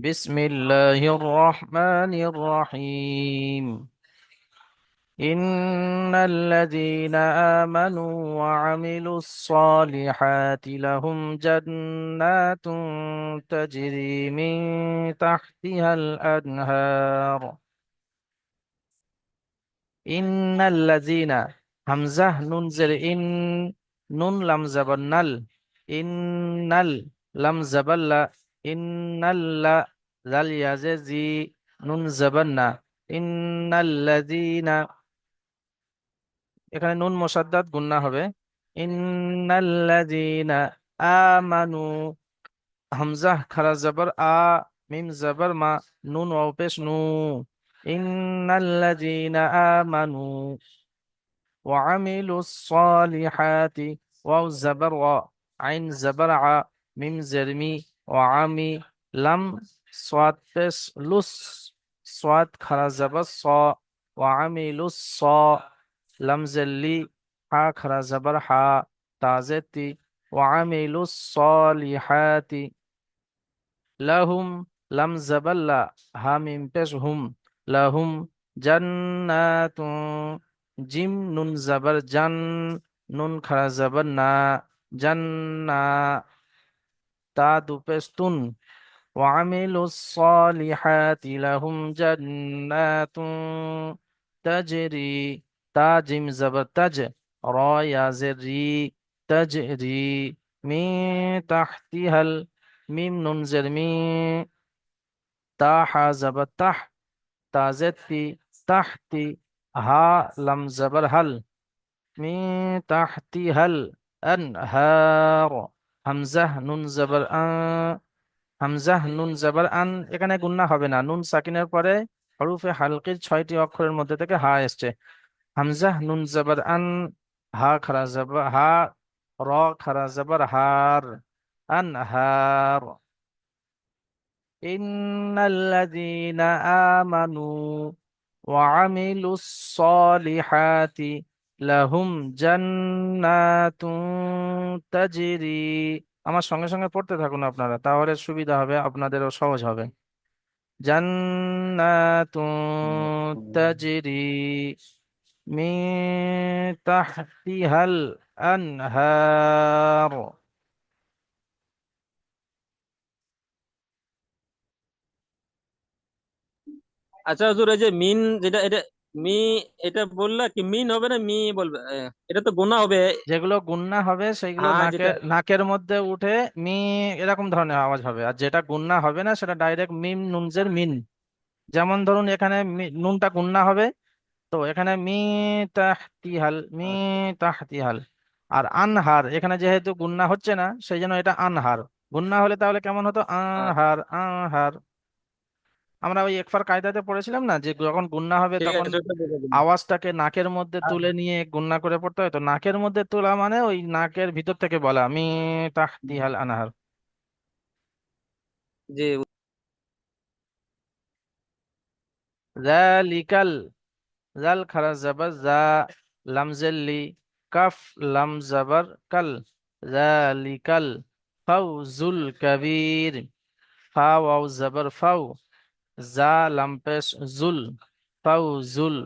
بسم الله الرحمن الرحيم. إن الذين آمنوا وعملوا الصالحات لهم جنات تجري من تحتها الأنهار. إن الذين همزة ننزل إن نون لم زبنل إن لم زبل ইন্নাল্লা জাল ইয়াজজি নুন জাবান্না ইন্নাল্লাযিনা এখানে নুন মোসাদ্দাদ গুন্না হবে। ইন্নাল্লাযিনা আমানু হামজা খারা জবর, আ, মিম জবর, মা, নুন, ওয়াও, পেশ, নু। ইন্নাল্লাযিনা আমি ওয়া আমিলুস সালিহাতি ওয়াও, জবর, ওয়া, আইন, জবর, আ, মিম, জারমি وعمي لم سواتس بس لص صاد خرج بالصا وعمي لص لم زلي ها خرج برحا تازتي وعمل صالحاتي لهم لم زبلا هم. بشهم لهم جنات جيم نون زبر جن نون خرج زبرنا جنات تدبستن وعملوا الصالحات لهم جنات تجري تاجم زبتج رايا زري تجري من تحتها الميم نون زرمي تاحا زبتح تازتي تحتي ها لم زبر هل من تحتها الأنهار হামজাহ নুন জবর হামজাহ নুন জবর আন, এখানে গুন্না হবে না। নুন সাকিনের পরে হরুফে হালকির ছয়টি অক্ষরের মধ্যে থেকে হা এসছে। হামজাহ নুন জবর আন, হা খারা জবর, হা, র খারা জবর, হার, আন, হার। ইন্নাল্লাযীনা আমানু ওয়া আমিলুস সলিহাতি লাহুম জান্নাতুন তাজরি। আমার সঙ্গে সঙ্গে পড়তে থাকুন আপনারা, তাহলে সুবিধা হবে, আপনাদেরও সহজ হবে। জান্নাতুন তাজরি মিন তাহতিহাল আনহার। আচ্ছা হুজুর, এই যে মিন, যেটা, এটা মি এটা বললা কি মিন হবে না মি বলবে? এটা তো গোনা হবে। যেগুলো গুন্না হবে সেগুলো হ্যাঁ নাকে যেটা নাকের মধ্যে উঠে মি এরকম ধরনের আওয়াজ হবে। আর যেটা গুন্না হবে না সেটা ডাইরেক্ট মিম নুনজের মিন। যেমন ধরুন এখানে মি- নুনটা গুন্না হবে তো এখানে মি তাহতিহাল মি তাহতিহাল। আর আনহার এখানে যেহেতু গুন্না হচ্ছে না সেই জন্য এটা আনহার। গুন্না হলে তাহলে কেমন হতো? আহ, আনহার আনহার। আমরা ওই একফার কায়দাতে পড়েছিলাম না যে যখন গুন্না হবে তখন আওয়াজটাকে নাকের মধ্যে তুলে নিয়ে গুন্না করে পড়তে হয়। তো নাকের মধ্যে তোলা মানে ওই নাকের ভিতর থেকে বলা। মি তাহতিহাল আনহার। যে যালিকাল জাল খারা জাবার জা লামজেল্লি কাফ লাম জাবার কাল। যালিকাল ফাউজুল কবির। ফা ওয়াও জাবার ফাউ। ذا پیش ذل فوزل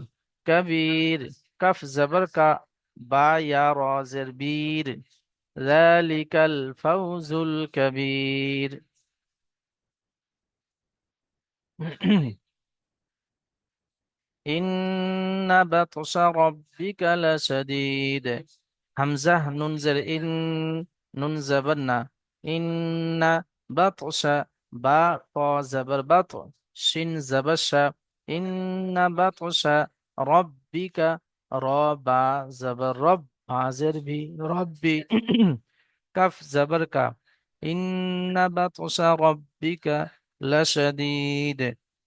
کبیر کف زبر کا با یا روزر بیر ذلك الفوز الكبير. إن بطش ربك لشديد. همزة ننزل إن ننزبنا إن بطش با زبر بطش শিনজাবাসা ইন্নাবাতসা রব্বিকা রবা জবর রব হাজের ভি রব্বি, কাফ জবর কা ইন্নাবাতসা রব্বিকা লাশাদীদ,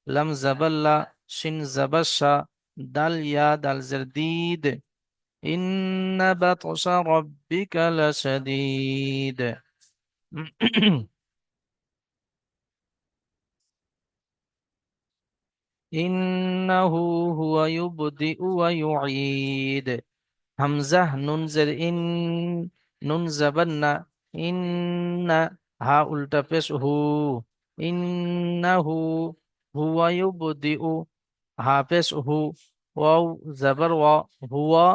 লাম জাবাল্লা, শিন জাবাসা দাল ইয়া দাল জারদীদ ইন্নাবাতসা রব্বিকা লাশাদীদ। ওয়া ইউঈদ হামজাহ নুন জের ইন নুন জাবান্না ইন্না হা উল্টা পেশ হু ইন্নাহু হুয়া ইউবদিউ হাফেজ হু ওয়াও জাবার ওয়া হুয়া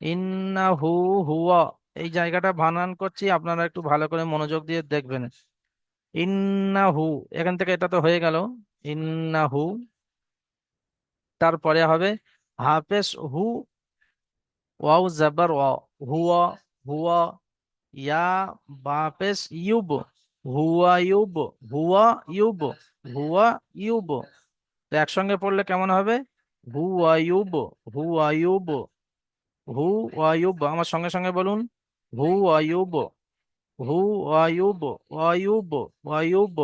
ইন্নাহু হুয়া এই জায়গাটা বানান করছি, আপনারা একটু ভালো করে মনোযোগ দিয়ে দেখবেন। ইন্নাহু, এখান থেকে এটা তো হয়ে গেল। ইন্নাহু তারপরে হবে হাফেজ হু ওয়াও জাবার ওয়া, হুয়া হুয়া, ইয়া বাপেস ইউব, হুয়া ইউব হুয়া ইউব হুয়া ইউব। তো একসঙ্গে পড়লে কেমন হবে? হুয়া ইউব হুয়া ইউব হু আয়ুব আমার সঙ্গে সঙ্গে বলুন। হু আয়ুব হু আয়ুব আয়ুব আয়ুব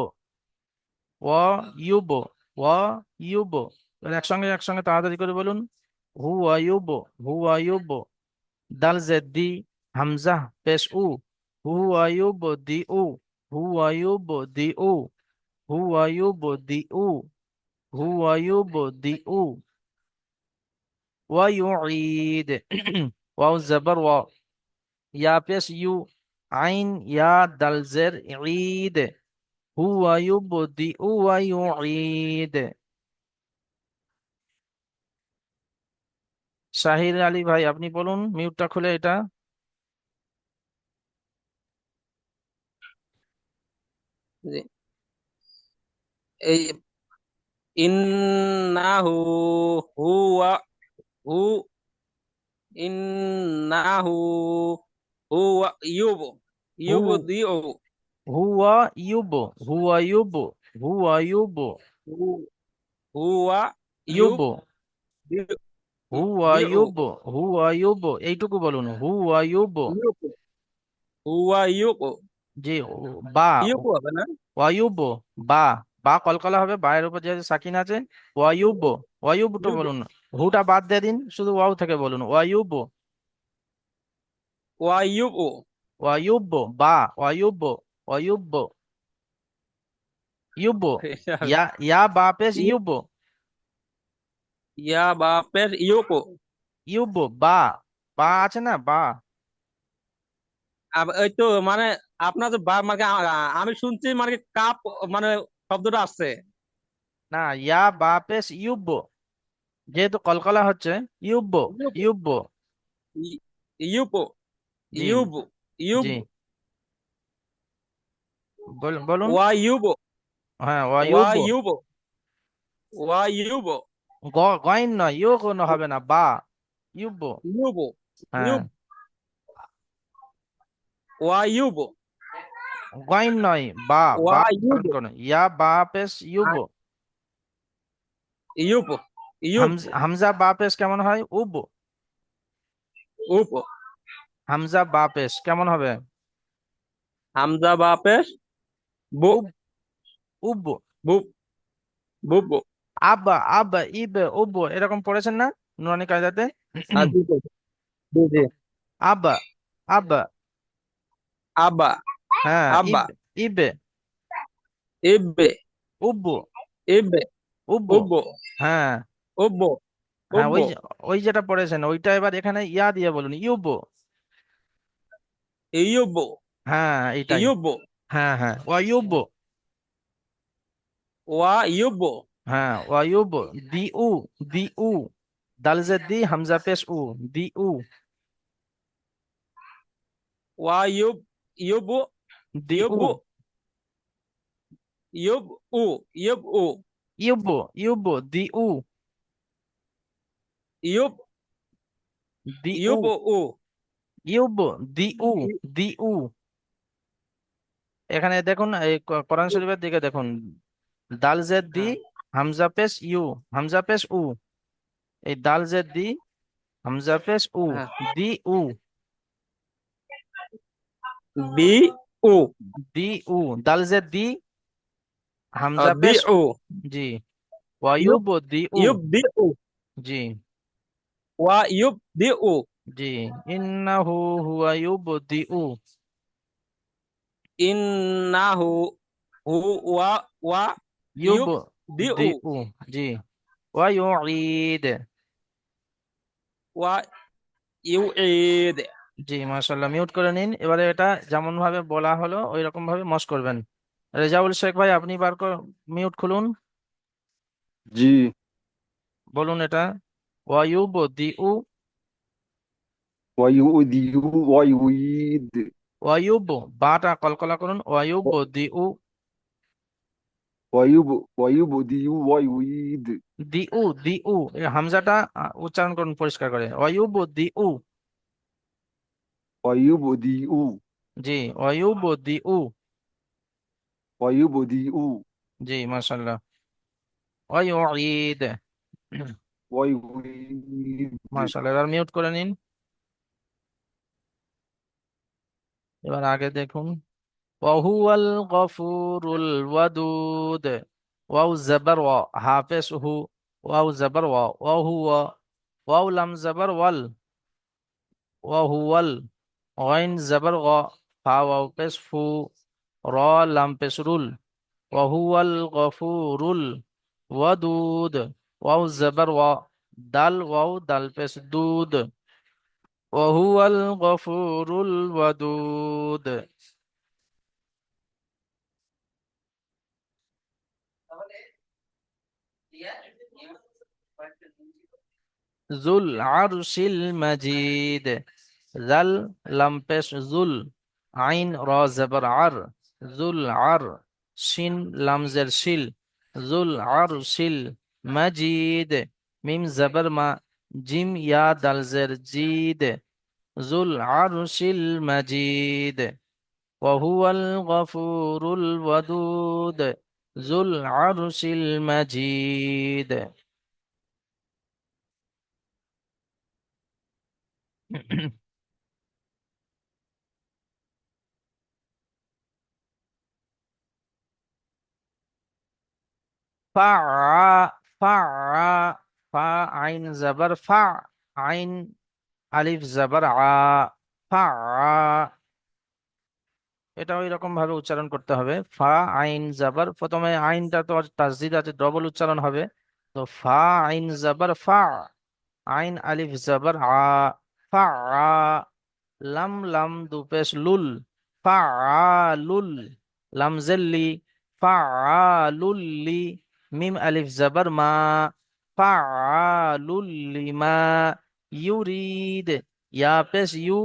ওয়ায়ুব ওয়ায়ুব এবার একসঙ্গে একসঙ্গে তাড়াতাড়ি করে বলুন। হু আয়ুব হু আয়ুব দাল জেদ্দি হামজা, পেশ উ। হু আয়ুব দি উ হু আয়ুব দি উ হু আয়ুব দি উ হু আয়ুব দি উ। ওয়ায়ুঈদ ওয়াও জাবার ওয়া ইয়া পেশ ইউ, আইন, ইয়া দাল জের ঈদ। হুয়া ইউবদিউ ওয়া ইউঈদ শাহির আলী ভাই আপনি বলুন মিউটটা খুলে এটা। এই ইন্নাহু হুয়া হু ইন্নাহু হুয়া ইউব ইউব দিউ। হুয়া ইউব হুয়া ইউব হুয়া ইউব। হুয়া ইউব হুয়া দিউ ইউব হুয়া ইউব এইটুকু বলুন হুয়া হুয়া ইউব জি বা হবে না ওয়ায়ুব বা বা কলকলা হবে উপর যে সাকিন আছে ওয়ায়ুব ওয়ায়ুব তো বলুন হুটা বাদ দিয়ে দিন শুধু ওয়াও থেকে বলুন ওয়ায়ুব ওয়া ইউব ওয়ায়ুব বা ওয়ায়ুব ওয়ায়ুব ইউব ইয়া ইয়া বা পেশ ইউব ইয়া বাপের ইউব ইউব বা বা আছে না বা। আব- এই তো মানে আপনার যে বা- মানে আ- আমি শুনছি মানে কাপ মানে শব্দটা আসছে। না ইয়া বা পেশ ইউব যেহেতু কলকলা হচ্ছে ইউব ইউব ইউব ই- ইউব জি। ইউব ইউব জি। বল- বলুন। ওয়া ইউব হ্যাঁ ওয়া ওয়ায়ুব ইউব ওয়া ইউব গ গইন নয় ইউ কোনো হবে না বা ইউব। ইউব। হ্যাঁ। ওয়া ইউব। গইন নয় বা বা ইয়া বা পেশ ইউব। ইউব ইউব। হামজা বা পেশ কেমন হয়? উব। উপ হামজা বা পেশ কেমন হবে? হামজা বু উব উব। বুব বুব। আবা আবা ইবে উব এরকম পড়েছেন না? নুরানি কায়দাতে? হ্যাঁ, জি, জি। আবা আবা আবা হ্যাঁ আবা ইবে ইবে উব ইবে উব উব হ্যাঁ। উব হ্যাঁ ওই ওই যেটা পড়েছেন ওইটা এবার এখানে ইয়া দিয়ে বলুন ইউব ইউব হ্যাঁ এইটাই। ইউব হ্যাঁ হ্যাঁ ওয়া ওয়ায়ুব ওয়া ইউব হ্যাঁ ওয়ায়ুব দি উ দি উ দাল জেদ দি হামজা পেশ উ দি উ ওয়া ইউব ইউব দি ইউব উ ইউব উ ইউব ইউব দি উ ইউব দি ইউব উ। ইউব দি উ দি উ এখানে দেখুন এই কোরআন শরীফের দিকে দেখুন। দাল জেদ দি হামজা পেশ ইউ হামজা পেশ উ এই দাল জেদ দি হামজা পেশ উ হ্যাঁ। দি উ বি উ দি উ দাল জেদ দি হামজা পেশ উ জি। ইউব দি উ ইউব বি উ জি। ওয়া ইউব বি উ জি। ইন্নাহু হুয়া ইউবদিউ ইন্নাহু হু ওয়া ওয়া ইউব বি উ ইউবদিউ জি ওয়া ইউঈদ ওয়া ইউঈদ জি মাশাআল্লাহ মিউট করে নিন। এবারে এটা যেমন ভাবে বলা হলো ওই রকম ভাবে মশ করবেন। রেজাউল শেখ ভাই আপনি বার মিউট খুলুন। জি। বলুন এটা। ওয়ায়ুবদিউ। ওয়াইউদিউ ওয়াইউইদ ওয়ায়ুব বাটা কলকলা করুন। ওয়ায়ুবদিউ। ওয়াইউব দিউ দিউ হামজাটা উচ্চারণ করুন পরিষ্কার করে। ওয়ায়ুবদিউ ওয়াইউদিউ জি ওয়ায়ুবদিউ ওয়াইউদিউ জি মাশাআল্লাহ। ওয়ায়ুঈদ ওয়াইউইদ মাশাআল্লাহ এবার মিউট করে নিন। এবার আগে দেখুন। ওয়াহুয়াল গফুরুল ওয়াদুদ ওয়াও জাবার ওয়া হাফেজ হু ওয়াও জাবার ওয়া ওয়াহুয়া ওয়াও লাম জাবার ওয়াল ওয়াহুয়াল গইন জাবার গা ফা ওয়াও পেশ ফু র লাম পেশ রুল ওয়াহুয়াল গফুরুল ওয়াদুদ ওয়াও জাবার ওয়া দাল ওয়াও দাল পেশ দুদ ذو العرش المجيد. ذل لم پیش ذو عين را زبر عر. ذو العر شين لم زر شل. ذو العرش المجيد. ميم زبر ما جيم يا دل زر جيد. ذو العرش المجيد. وهو الغفور الودود. ذو العرش المجيد. فع فع فا عين زبر فع عين ألف زبر ع فع এটা ওই রকম ভাবে উচ্চারণ করতে হবে ফা আইন জাবার প্রথমে আইনটা তো তাসদিদ আছে ডবল উচ্চারণ হবে তো ফা আইন জাবার ফা আইন আলিফ জাবার আ ফা আ লাম লাম দুপেশ লুল ফা আ লুল লাম জেল্লি ফা আ লুল্লি মিম আলিফ জাবার মা ফা আ লুল্লি মা ইউরিদ ইয়া পেশ ইউ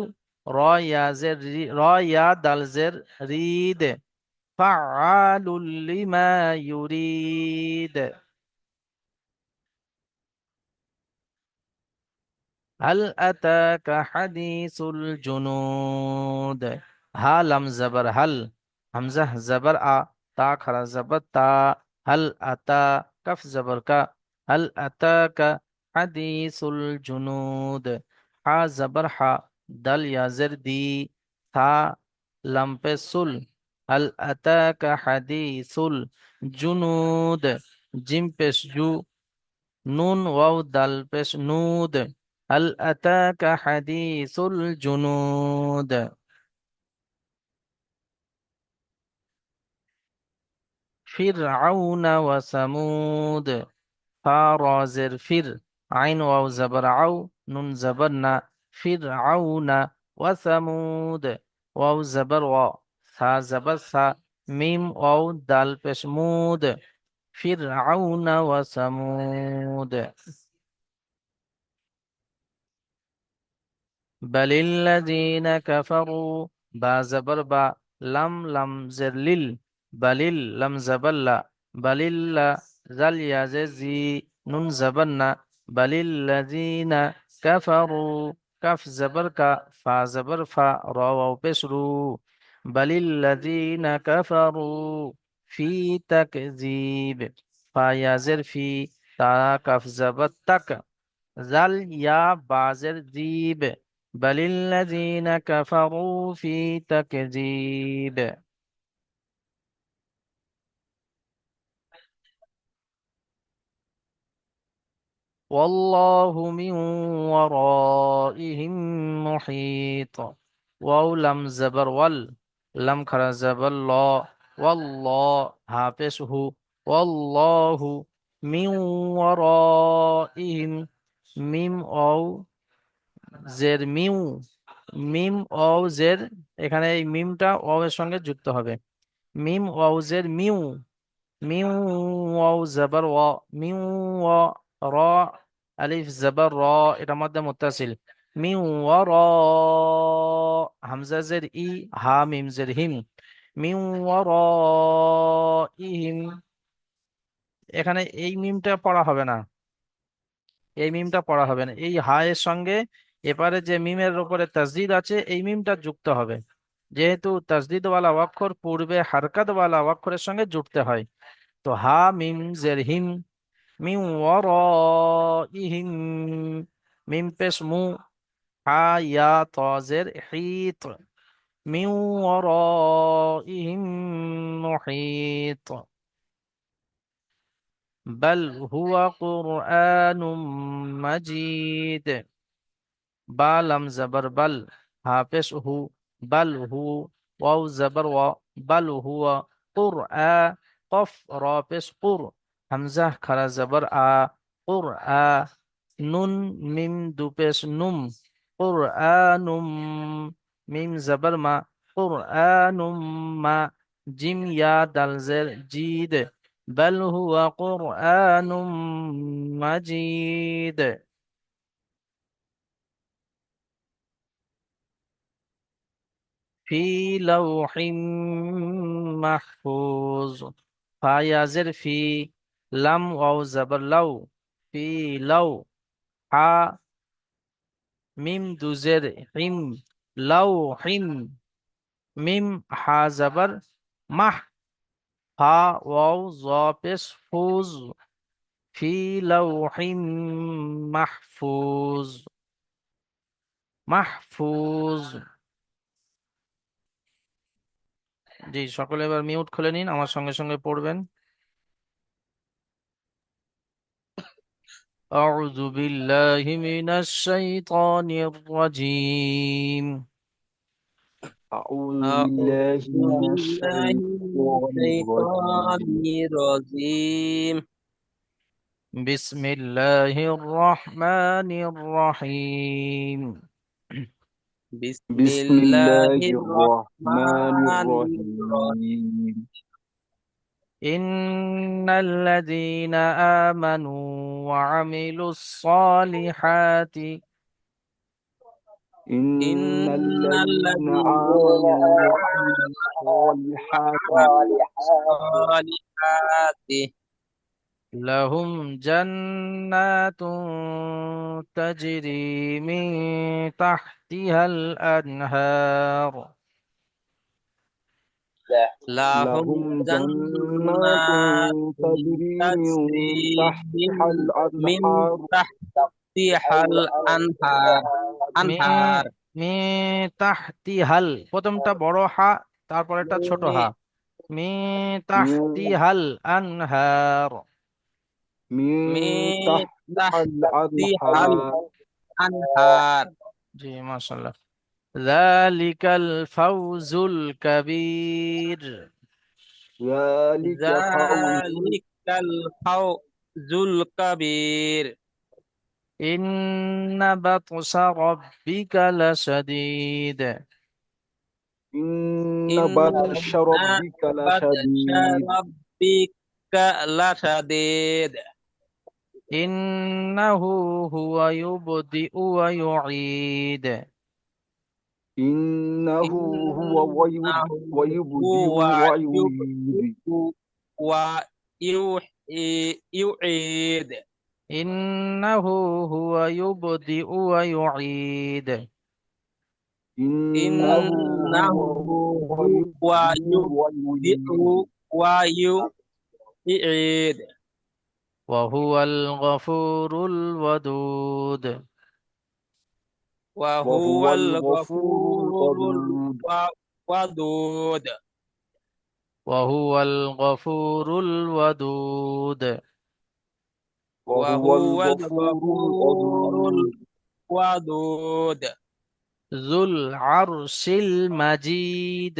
র ইয়া জের রি- র هل أتاك حديث الجنود؟ ها لم زبر هل همزة زبر آ تا خرا زبر تا. هل أتا كف زبر كا هل أتاك حديث الجنود؟ ها زبر ها دل يا زر دی. تا لم پہ سل. هل أتاك حديث الجنود؟ جيم پہ جو نون واو دل پہ نود هل أتاك حديث الجنود؟ فرعون وثمود. فار زر فر عين واو زبر عو نون زبرنا فرعون وثمود. واو زبر واو. ثا زبر ثا. ميم واو دال پشمود فرعون وثمود. بل الذين كفروا با زبر با لم لم زلل بلل لم زبل بلل زل يزي نون زبن بل الذين كفروا كف زبر كا فا زبر فا رو بل الذين كفروا في تكذيب فا يزر في تا كف زبر تك زل يا بازر ذيب بل الذين كفروا في تكذيب والله من ورائهم محيط واو لم زبر وال لم خر زبر لا والله حافظه. والله من ورائهم ميم أو জের মিউ মিম অও জের এখানে এই মিমটা অ এর সঙ্গে যুক্ত হবে। মিম ওয়াও জের মিউ মিউ ওয়াও জবর ওয়া মিউ ওয়া র, আলিফ জবর র, এটার মধ্যে মুত্তাসিল। মিউ ওয়া র, হামজা জের ই, হা মিম জের হিম। মিউ ওয়া র ইহিম এখানে এই মিমটা পড়া হবে না। এই মিমটা পড়া হবে না। এই হা এর সঙ্গে এপারে যে মিমের উপরে তাসদিদ আছে এই মিমটা যুক্ত হবে যেহেতু তাসদিদ ওয়ালা অক্ষর পূর্বে হারকাত ওয়ালা অক্ষরের সঙ্গে জুড়তে হয় তো হা মিম জের হিম মিম ওয়ারাইহিম মিম পেশ মু হা ইয়া ত জের হিত মিন ওয়ারাইহিম মুহিত بل هو قرآن مجيد با لم زبر بل حافظ هو بل هو واو زبر و بل هو قر آ قف رافس قر همزه کر زبر آ قر آ نون میم دوپس نم قرآنم میم زبر ما قرآنم ما جیم یا دل زر جید بل هو قرآن مجید ফি লাউহিম মাহফুজ। ফায়াজের ফি লাম ওয়াও জাবর লাউ। ফি লাউ হা মিম দুজের হিম লাউ হিম মিম হা জাবর মাহ। হা ওয়াও জা পেশ ফুজ। ফি লাউহিম মাহফুজ। মাহফুজ। জি সকলে এবার মিউট খুলে নিন আমার সঙ্গে সঙ্গে পড়বেন أعوذ بالله من الشيطان الرجيم أعوذ أعوذ بالله من بالله من الشيطان الشيطان الرجيم الرجيم بسم الله الرحمن الرحيم بسم بسم الله الرحمن الرحيم. إن الذين آمنوا وعملوا الصالحات إن إن الذين آمنوا وعملوا الصالحات لهم جنات تجري من تحتها الأنهار لهم لهم جنات جنات تجري من تجري تحتها من الأنهار تحتها الأنهار মে أنهار মে তাহতি হাল প্রথমটা বড় হা তারপর একটা ছোট হা মে তাহতি من হাল আনহার من تحت الأنهار الأنهار. جي ما شاء الله. ذلك الفوز الكبير. ذلك الفوز الكبير. إن بطش ربك لشديد. إن بطش ربك لشديد. ربك لشديد. إنه هو يبدئ ويعيد. إنه هو ويبدئ ويعيد. ويعيد. إنه هو يبدئ ويعيد. إنه هو يبدئ ويعيد. وهو الغفور الودود. وهو وهو الغفور الغفور الودود. الودود. وهو الغفور الودود. وهو وهو الغفور الغفور الودود. الودود. ذو العرش المجيد.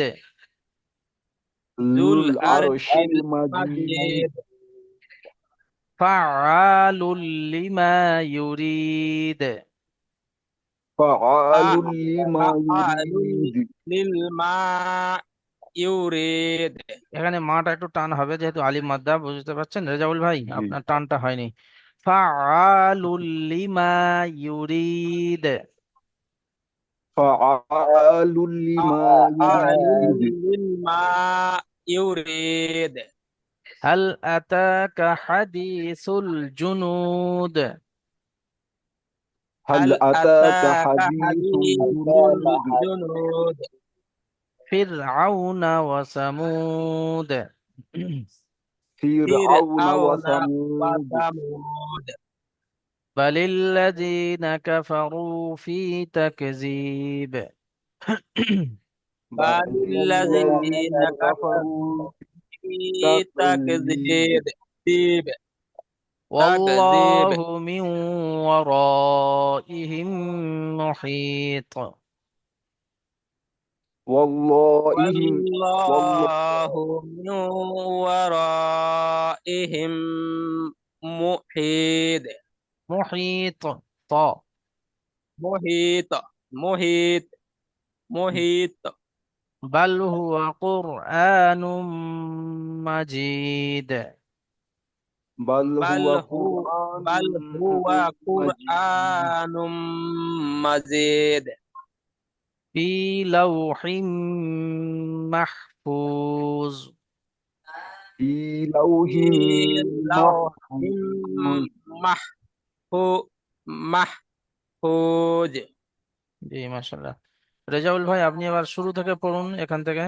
ذو العرش المجيد. ফাআলুল লিমা ইউরিদ এখানে মাটা একটু টান হবে যেহেতু আলিম মাদ্দা বুঝতে পারছেন? রেজাউল ভাই আপনার টানটা হয়নি। ফাআলুল লিমা ইউরিদ ফাআলুল ইউরিদ هل أتاك حديث الجنود؟ هل أتاك حديث الجنود؟ فرعون وثمود. فرعون وثمود. بل الذين كفروا في تكذيب. بل الذين كفروا في تكذيب تكذيب والله من ورائهم محيط واللههم والله من ورائهم محيط. محيط محيط. محيط. محيط. بل هو قرآن مجيد. بل هو قرآن بل هو قرآن مجيد. في لوح محفوظ. في لوح محفوظ. محفوظ. ما شاء الله. রেজাউল ভাই আপনি এবার শুরু থেকে পড়ুন এখান থেকে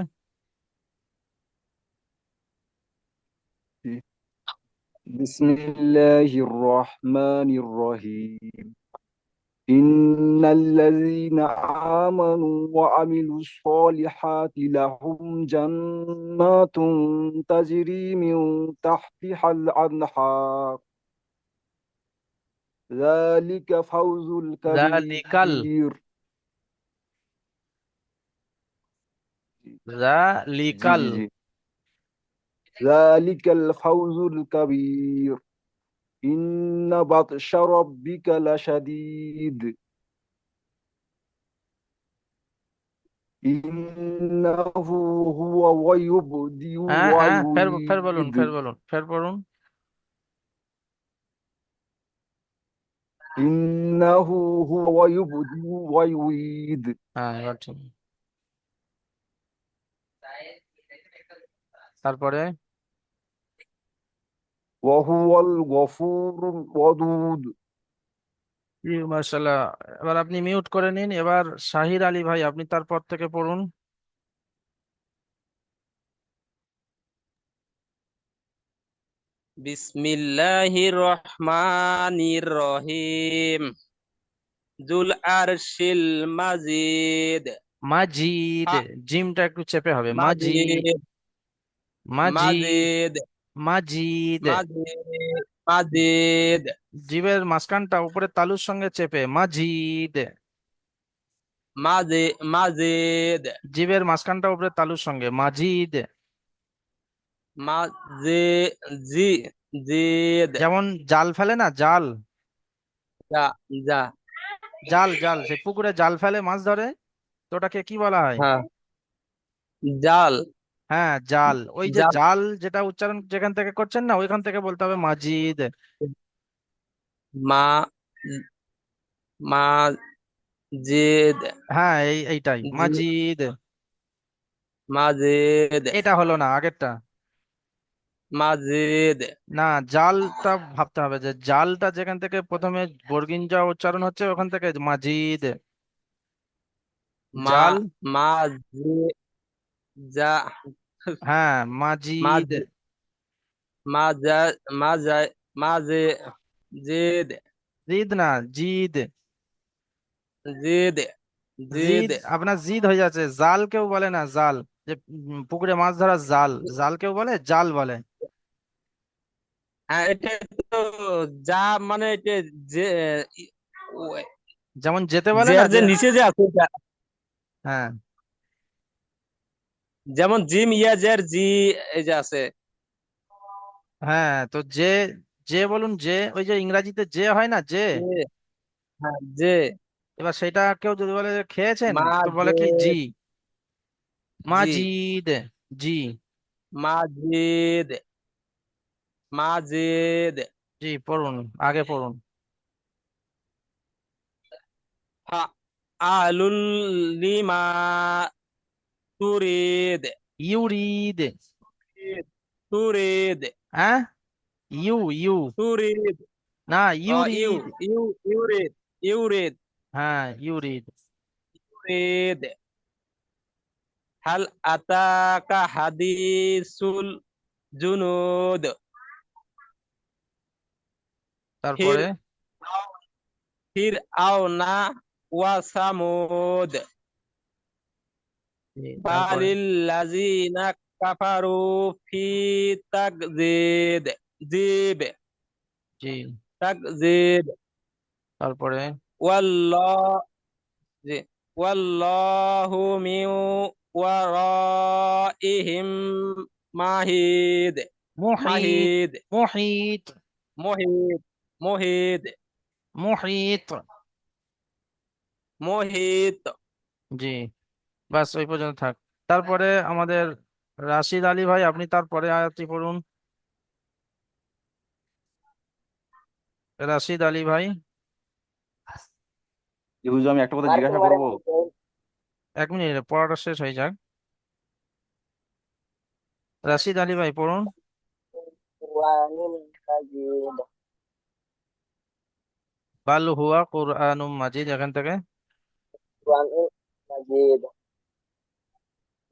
بسم الله الرحمن الرحيم إن الذين آمنوا وعملوا الصالحات لهم جنات تجري من تحتها الأنهار ذلك فوز ذلك ال الكبير জালিকাল জালিকাল ফাউজুল কাবীর ইন্না বাতশা রাব্বিকা লাশাদীদ ইন্নাহু হুয়া ওয়ায়ুবদিউ ওয়া ফের ফের বলুন ফের বলুন ফের পড়ুন ইন্নাহু হুয়া ওয়ায়ুবদিউ ওয়া ইউইদ হ্যাঁ ঠিক তারপরে? ওয়াহুয়াল গফুরুল ওয়াদুদ। এবার আপনি মিউট করে নিন। এবার শাহির আলী ভাই আপনি তারপর থেকে পড়ুন। বিসমিল্লাহির রহমানির রহিম। জুল আরশিল মাজিদ। মাজিদ। জিমটা একটু চেপে হবে। মাজিদ। মাজিদ মাজিদ মাজিদ মাজিদ জীবের মাঝখানটা উপরে তালুর সঙ্গে চেপে মাজিদ মাজিদ মাজিদ জীবের মাঝখানটা উপরে তালুর সঙ্গে মাজিদ মাজিদ যেমন জাল ফেলে না জাল? যা যা। জাল জাল। সে পুকুরে জাল ফেলে মাছ ধরে তো ওটাকে কি বলা হয়। হ্যাঁ। জাল। হ্যাঁ জাল। ওই যে জাল। জাল যেটা উচ্চারণ যেখান থেকে করছেন না ওইখান থেকে বলতে হবে মাজিদ। মা মা জিদ। হ্যাঁ এই এইটাই জি মাজিদ। মাজিদ এটা হলো না আগেরটা। মাজিদ না জালটা ভাবতে হবে যে জালটা যেখান থেকে প্রথমে বর্গিন যা উচ্চারণ হচ্ছে ওখান থেকে মাজিদ। মা জাল মা জি যা হ্যাঁ মাজিদ মাজি মা যা মা যা মা জে জিদ জিদ না জিদ। জিদ জিদ। আপনার জিদ হয়ে যাচ্ছে। জাল কেউ বলে না জাল। যে পুকুরে মাছ ধরার জাল। জাল কেউ বলে? জাল বলে। হ্যাঁ এটা তো যা মানে এটা যে যেমন যেতে বলে যে না যে যে নিচে যে আছে হ্যাঁ। যেমন জিম ইয়াজের জি এই যে আছে। হ্যাঁ তো যে যে বলুন যে ওই যে ইংরাজিতে যে হয় না যে যে হ্যাঁ যে এবার সেটা কেউ যদি বলে যে খেয়েছেন মা তো বলে কি জি। জি? মাজিদ জি। মাজিদ মাজিদ জি পড়ুন আগে পড়ুন। ফাআলুল লিমা তুরিদ ইউরিদ তুরিদ হ্যাঁ ইউ ইউ তুরিদ না আহ, ইউ ইউরিদ ইউ ইউরিদ ইউরিদ হ্যাঁ ইউরিদ يريد هل أتاك حديث الجنود তারপরে فرعون وثمود জি, بل তারপরে الذين كفروا في تكذيب ذيب জি تكذيب তারপরে والله জি, والله من ورائهم مهيد মুহিত مهيد মুহিত محيط محيط মুহিত محيط জি ব্যাস ওই পর্যন্ত থাক। তারপরে আমাদের রাশিদ আলী ভাই আপনি তারপরে আয়াতি পড়ুন। রাশিদ আলী ভাই। আমি একটা কথা জিজ্ঞাসা এক মিনিট পড়াটা শেষ হয়ে যাক। রাশিদ আলী ভাই পড়ুন। বাল হুয়া কোরআনুম মাজিদ এখান থেকে। মাজিদ।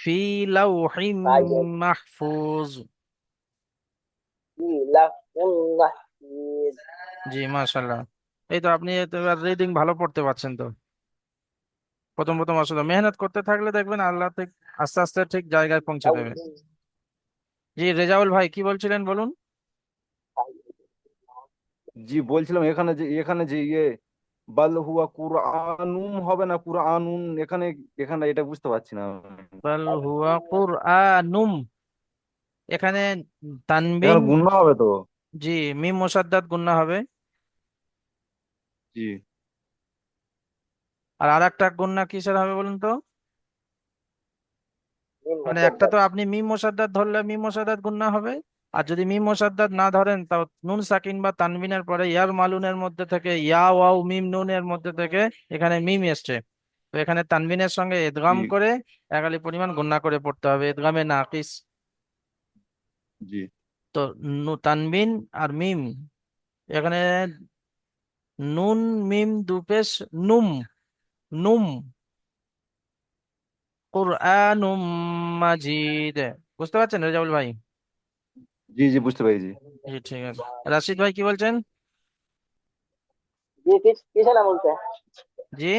في لوح محفوظ. জি মাশাআল্লাহ। এই তো আপনি রিডিং ভালো পড়তে পারছেন তো। প্রথম প্রথম আসলে মেহনত করতে থাকলে দেখবেন আল্লাহ ঠিক আস্তে আস্তে ঠিক জায়গায় পৌঁছে দেবে। জি রেজাউল ভাই কি বলছিলেন বলুন? জি বলছিলাম এখানে যে এখানে যে ইয়ে বাল হুয়া কুরআনুম হবে না কুরআনুন? এখানে এখানে এটা বুঝতে পারছি না বাল হুয়া কুরআনুম। এখানে তানবিন গুণনা হবে তো? জি মিম মুসাদ্দাদ গুন্না হবে। জি। আর আরেকটা গুন্না কিসের হবে বলুন তো? মানে একটা তো আপনি মিম মুসাদ্দাদ ধরলে মিম মুসাদ্দাদ গুন্না হবে। আর যদি মিম মুসাদ্দাদ না ধরেন তাও নুন সাকিন বা তানবিনের পরে ইয়ার মালুনের মধ্যে থেকে ইয়া ওয়াও মিম নুনের মধ্যে থেকে এখানে মিম এসছে। তো এখানে তানবিনের সঙ্গে ইদগাম জি। করে একালি পরিমাণ গুন্না করে পড়তে হবে। ইদগামে নাকিস। জি। তো নু- তানবিন আর মিম এখানে নুন মিম দুপেশ নুম নুম। কুরআনুম মাজিদ। বুঝতে পারছেন রেজাউল ভাই? জি জি বুঝতে পেরেছি। জি ঠিক আছে। রাশিদ ভাই কি বলছেন? জি কি বলছে? জি?